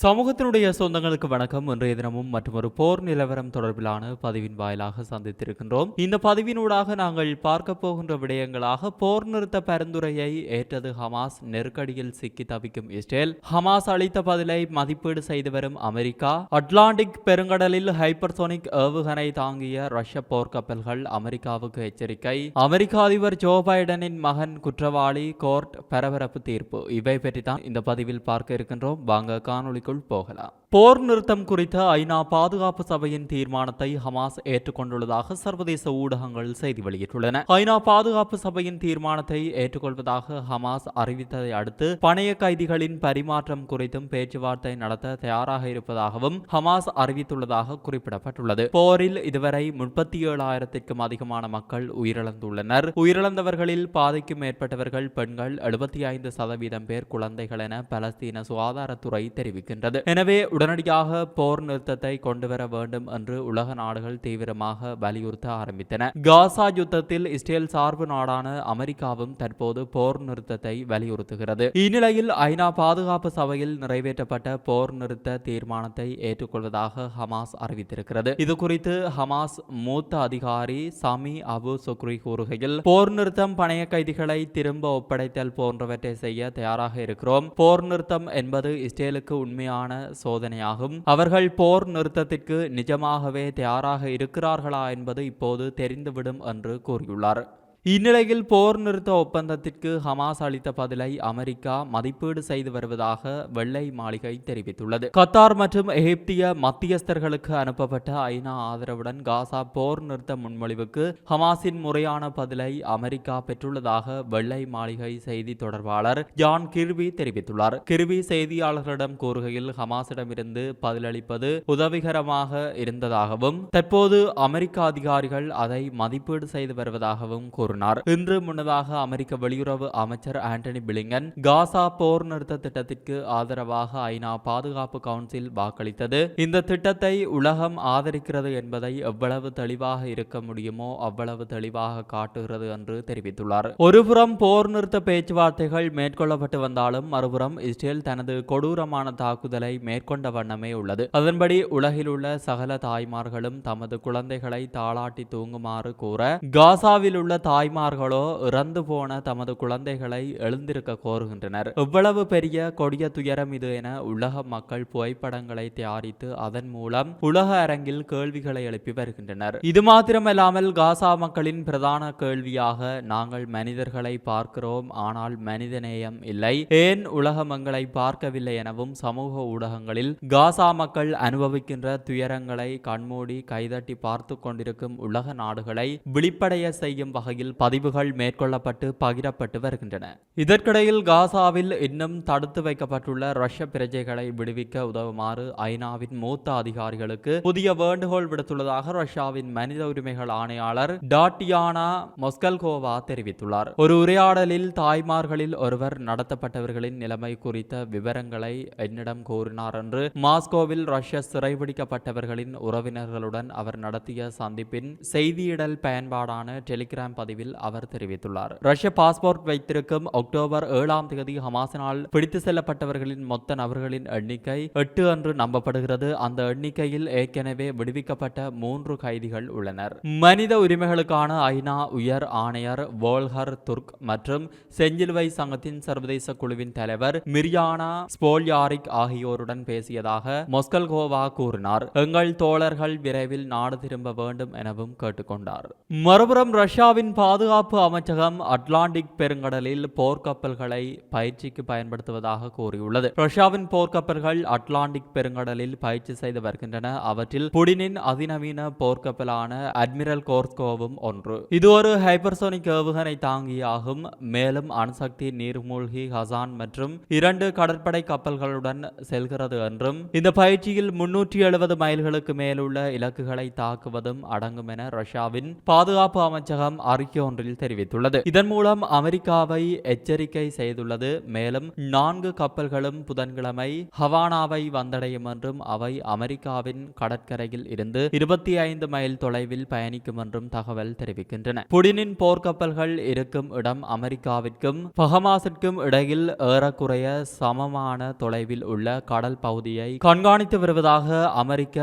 சமூகத்தினுடைய சொந்தங்களுக்கு வணக்கம். இன்றைய தினமும் மற்றொரு போர் நிலவரம் தொடர்பிலான பதிவின் வாயிலாக சந்தித்திருக்கின்றோம். இந்த பதிவினூடாக நாங்கள் பார்க்க போகின்ற விடயங்களாக போர் நிறுத்த பரிந்துரையை ஏற்றது ஹமாஸ் நெருக்கடியில் சிக்கி தவிக்கும் இஸ்ரேல். ஹமாஸ் அளித்த பதிலை மதிப்பீடு செய்து வரும் அமெரிக்கா. அட்லாண்டிக் பெருங்கடலில் ஹைப்பர்சோனிக் ஏவுகணை தாங்கிய ரஷ்ய போர்க்கப்பல்கள் அமெரிக்காவுக்கு எச்சரிக்கை. அமெரிக்க அதிபர் ஜோ பைடனின் மகன் குற்றவாளி கோர்ட் பரபரப்பு தீர்ப்பு. இவை பற்றி தான் இந்த பதிவில் பார்க்க இருக்கின்றோம். வாங்க காணொளிக்குள் போகலாம். போர் நிறுத்தம் குறித்த ஐநா பாதுகாப்பு சபையின் தீர்மானத்தை ஹமாஸ் ஏற்றுக்கொண்டுள்ளதாக சர்வதேச ஊடகங்கள் செய்தி வெளியிட்டுள்ளன. ஐநா பாதுகாப்பு சபையின் தீர்மானத்தை ஏற்றுக்கொள்வதாக ஹமாஸ் அறிவித்ததை அடுத்து பணைய கைதிகளின் பரிமாற்றம் குறித்தும் பேச்சுவார்த்தை நடத்த தயாராக இருப்பதாகவும் ஹமாஸ் அறிவித்துள்ளதாக குறிப்பிடப்பட்டுள்ளது. போரில் இதுவரை முப்பத்தி ஏழாயிரத்திற்கும் அதிகமான மக்கள் உயிரிழந்துள்ளனர். உயிரிழந்தவர்களில் பாதிக்கும் மேற்பட்டவர்கள் பெண்கள் எழுபத்தி ஐந்து சதவீதம் பேர் குழந்தைகள் என பலஸ்தீன சுகாதாரத்துறை தெரிவிக்கின்றது எனவே உடனடியாக போர் நிறுத்தத்தை கொண்டுவர வேண்டும் என்று உலக நாடுகள் தீவிரமாக வலியுறுத்த ஆரம்பித்தன. காசா யுத்தத்தில் இஸ்ரேல் சார்பு நாடான அமெரிக்காவும் தற்போது போர் நிறுத்தத்தை வலியுறுத்துகிறது. இந்நிலையில் ஐநா பாதுகாப்பு சபையில் நிறைவேற்றப்பட்ட போர் நிறுத்த தீர்மானத்தை ஏற்றுக்கொள்வதாக ஹமாஸ் அறிவித்திருக்கிறது. இது குறித்து ஹமாஸ் மூத்த அதிகாரி சாமி அபு சுக்ரி கூறுகையில் போர் நிறுத்தம் பணைய கைதிகளை திரும்ப ஒப்படைத்தல் போன்றவற்றை செய்ய தயாராக இருக்கிறோம். போர் நிறுத்தம் என்பது இஸ்ரேலுக்கு கடுமையான சோதனையாகும். அவர்கள் போர் நிறுத்தத்திற்கு நிஜமாகவே தயாராக இருக்கிறார்களா என்பது இப்போது தெரிந்துவிடும் என்று கூறியுள்ளார். இந்நிலையில் போர் நிறுத்த ஒப்பந்தத்திற்கு ஹமாஸ் அளித்த பதிலை அமெரிக்கா மதிப்பீடு செய்து வருவதாக வெள்ளை மாளிகை தெரிவித்துள்ளது. கத்தார் மற்றும் எகிப்திய மத்தியஸ்தர்களுக்கு அனுப்பப்பட்ட ஐநா ஆதரவுடன் காசா போர் நிறுத்த முன்மொழிவுக்கு ஹமாஸின் முறையான பதிலை அமெரிக்கா பெற்றுள்ளதாக வெள்ளை மாளிகை செய்தி தொடர்பாளர் ஜான் கிர்வி தெரிவித்துள்ளார். கிர்வி செய்தியாளர்களிடம் கூறுகையில் ஹமாஸிடமிருந்து பதிலளிப்பது உதவிகரமாக இருந்ததாகவும் தற்போது அமெரிக்க அதிகாரிகள் அதை மதிப்பீடு செய்து வருவதாகவும் கூறினார். இன்று முன்னதாக அமெரிக்க வெளியுறவு அமைச்சர் ஆண்டனி பிளிங்கன் காசா போர் நிறுத்த திட்டத்திற்கு ஆதரவாக ஐநா பாதுகாப்பு கவுன்சில் வாக்களித்தது. இந்த திட்டத்தை உலகம் ஆதரிக்கிறது என்பதை எவ்வளவு தெளிவாக இருக்க முடியுமோ அவ்வளவு தெளிவாக காட்டுகிறது என்று தெரிவித்துள்ளார். ஒருபுறம் போர் நிறுத்த பேச்சுவார்த்தைகள் மேற்கொள்ளப்பட்டு வந்தாலும் மறுபுறம் இஸ்ரேல் தனது கொடூரமான தாக்குதலை மேற்கொண்ட வண்ணமே உள்ளது. அதன்படி உலகில் உள்ள சகல தாய்மார்களும் தமது குழந்தைகளை தாளாட்டி தூங்குமாறு கூற காசாவில் உள்ள தாய்மார்களோ இறந்து போன தமது குழந்தைகளை எழுந்திருக்க கோருகின்றனர். எவ்வளவு பெரிய கொடிய துயரம் இது என உலக மக்கள் புகைப்படங்களை தயாரித்து அதன் மூலம் உலக அரங்கில் கேள்விகளை எழுப்பி வருகின்றனர். இது மாத்திரமல்லாமல் காசா மக்களின் பிரதான கேள்வியாக நாங்கள் மனிதர்களை பார்க்கிறோம் ஆனால் மனிதநேயம் இல்லை. ஏன் உலகம் எங்களை பார்க்கவில்லை எனவும் சமூக ஊடகங்களில் காசா மக்கள் அனுபவிக்கின்ற துயரங்களை கண்மூடி கைதட்டி பார்த்து கொண்டிருக்கும் உலக நாடுகளை விழிப்படைய செய்யும் வகையில் பதிவுகள் மேற்கொள்ளப்பட்டு பகிரப்பட்டு வருகின்றன. இதற்கிடையில் காசாவில் இன்னும் தடுத்து வைக்கப்பட்டுள்ள ரஷ்ய பிரஜைகளை விடுவிக்க உதவுமாறு ஐநாவின் மூத்த அதிகாரிகளுக்கு புதிய வேண்டுகோள் விடுத்துள்ளதாக ரஷ்யாவின் மனித உரிமைகள் ஆணையாளர் டாட்டியானா மொஸ்கல்கோவா தெரிவித்துள்ளார். ஒரு உரையாடலில் தாய்மார்களில் ஒருவர் நடத்தப்பட்டவர்களின் நிலைமை குறித்த விவரங்களை என்னிடம் கூறினார் என்று மாஸ்கோவில் ரஷ்ய சிறைபிடிக்கப்பட்டவர்களின் உறவினர்களுடன் அவர் நடத்திய சந்திப்பின் செய்தியிடல் பயன்பாடான டெலிகிராம் பதிவு பதிவில் அவர் தெரிவித்துள்ளார். ரஷ்ய பாஸ்போர்ட் வைத்திருக்கும் அக்டோபர் ஏழாம் தேதி ஹமாசினால் பிடித்து செல்லப்பட்டவர்களின் மொத்த நபர்களின் எண்ணிக்கை எட்டு என்று நம்பப்படுகிறது. அந்த எண்ணிக்கையில் ஏற்கனவே விடுவிக்கப்பட்ட மூன்று கைதிகள் உள்ளனர். மனித உரிமைகளுக்கான ஐநா உயர் ஆணையர் வோல்ஹர் துர்க் மற்றும் செஞ்சிலுவை சங்கத்தின் சர்வதேச குழுவின் தலைவர் மிரியானா ஸ்போல்யாரிக் ஆகியோருடன் பேசியதாக மொஸ்கல்கோவா கூறினார். எங்கள் தோழர்கள் விரைவில் நாடு திரும்ப வேண்டும் எனவும் கேட்டுக்கொண்டார். மறுபுறம் ரஷ்யாவின் பாதுகாப்பு அமைச்சகம் அட்லாண்டிக் பெருங்கடலில் போர்க்கப்பல்களை பயிற்சிக்கு பயன்படுத்துவதாக கூறியுள்ளது. ரஷ்யாவின் போர்க்கப்பல்கள் அட்லாண்டிக் பெருங்கடலில் பயிற்சி செய்து வருகின்றன. அவற்றில் புடினின் அதிநவீன போர்க்கப்பலான அட்மிரல் கோர்ஸ்கோவும் ஒன்று. இது ஒரு ஹைப்பர்சோனிக் ஏவுகணை தாங்கியாகும். மேலும் அணுசக்தி நீர்மூழ்கி ஹசான் மற்றும் இரண்டு கடற்படை கப்பல்களுடன் செல்கிறது என்றும் இந்த பயிற்சியில் முன்னூற்றி எழுபது மைல்களுக்கு மேலுள்ள இலக்குகளை தாக்குவதும் அடங்கும் என ரஷ்யாவின் பாதுகாப்பு அமைச்சகம் அறிக்கை அறிக்கை ஒன்றில் தெரிவித்துள்ளது. இதன் மூலம் அமெரிக்காவை எச்சரிக்கை செய்துள்ளது. மேலும் நான்கு கப்பல்களும் புதன்கிழமை ஹவானாவை வந்தடையும் என்றும் அவை அமெரிக்காவின் கடற்கரையில் இருந்து இருபத்தி ஐந்து மைல் தொலைவில் பயணிக்கும் என்றும் தகவல் தெரிவிக்கின்றன. புடினின் போர்க்கப்பல்கள் இருக்கும் இடம் அமெரிக்காவிற்கும் பஹமாசிற்கும் இடையில் ஏறக்குறைய சமமான தொலைவில் உள்ள கடல் பகுதியை கண்காணித்து வருவதாக அமெரிக்க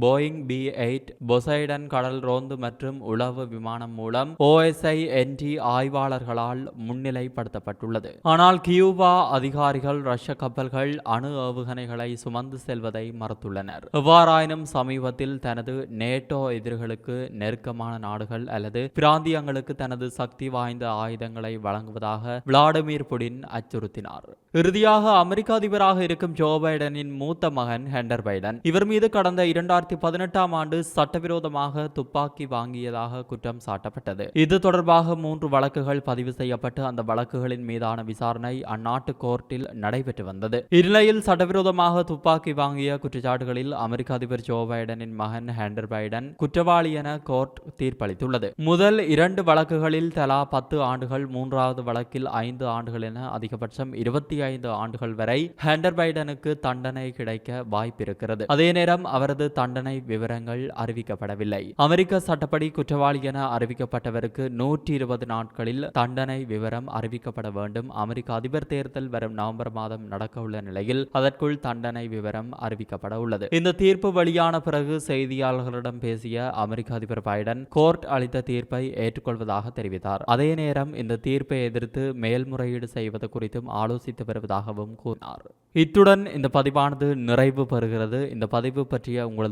போயிங் பி எயிட் பொசைடன் கடல் ரோந்து மற்றும் உளவு விமானம் மூலம் ஓஎஸ்ஐ என்டி ஆய்வாளர்களால் முன்னிலைப்படுத்தப்பட்டுள்ளது. ஆனால் கியூபா அதிகாரிகள் ரஷ்ய கப்பல்கள் அணு ஏவுகணைகளை சுமந்து செல்வதை மறுத்துள்ளனர். எவ்வாறாயினும் சமீபத்தில் தனது நேட்டோ எதிரிகளுக்கு நெருக்கமான நாடுகள் அல்லது பிராந்தியங்களுக்கு தனது சக்தி வாய்ந்த ஆயுதங்களை வழங்குவதாக விளாடிமிர் புடின் அச்சுறுத்தினார். இறுதியாக அமெரிக்க அதிபராக இருக்கும் ஜோ பைடனின் மூத்த மகன் ஹெண்டர் பைடன் இவர் மீது கடந்த இரண்டு இரண்டாயிரத்தி பதினெட்டாம் ஆண்டு சட்டவிரோதமாக துப்பாக்கி வாங்கியதாக குற்றம் சாட்டப்பட்டது. இது தொடர்பாக மூன்று வழக்குகள் பதிவு செய்யப்பட்டு அந்த வழக்குகளின் மீதான விசாரணை அந்நாட்டு கோர்ட்டில் நடைபெற்று வந்தது. இந்நிலையில் சட்டவிரோதமாக துப்பாக்கி வாங்கிய குற்றச்சாட்டுகளில் அமெரிக்க அதிபர் ஜோ பைடனின் மகன் ஹேண்டர் பைடன் குற்றவாளி என கோர்ட் தீர்ப்பளித்துள்ளது. முதல் இரண்டு வழக்குகளில் தலா பத்து ஆண்டுகள் மூன்றாவது வழக்கில் ஐந்து ஆண்டுகள் என அதிகபட்சம் இருபத்தி ஐந்து ஆண்டுகள் வரை ஹேண்டர் பைடனுக்கு தண்டனை கிடைக்க வாய்ப்பிருக்கிறது. அதே நேரம் அவரது தண்டனை விவரங்கள் அறிவிக்கப்படவில்லை. அமெரிக்க சட்டப்படி குற்றவாளி என அறிவிக்கப்பட்டவருக்கு நூற்றி இருபது நாட்களில் தண்டனை விவரம் அறிவிக்கப்பட வேண்டும். அமெரிக்க அதிபர் தேர்தல் வரும் நவம்பர் மாதம் நடக்கவுள்ள நிலையில் அதற்குள் தண்டனை விவரம் அறிவிக்கப்பட உள்ளது. இந்த தீர்ப்பு வெளியான பிறகு செய்தியாளர்களிடம் பேசிய அமெரிக்க அதிபர் பைடன் கோர்ட் அளித்த தீர்ப்பை ஏற்றுக்கொள்வதாக தெரிவித்தார். அதே நேரம் இந்த தீர்ப்பை எதிர்த்து மேல்முறையீடு செய்வது குறித்தும் ஆலோசித்து வருவதாகவும் கூறினார். இத்துடன் இந்த பதிவானது நிறைவு பெறுகிறது. இந்த பதிவு பற்றிய உங்களது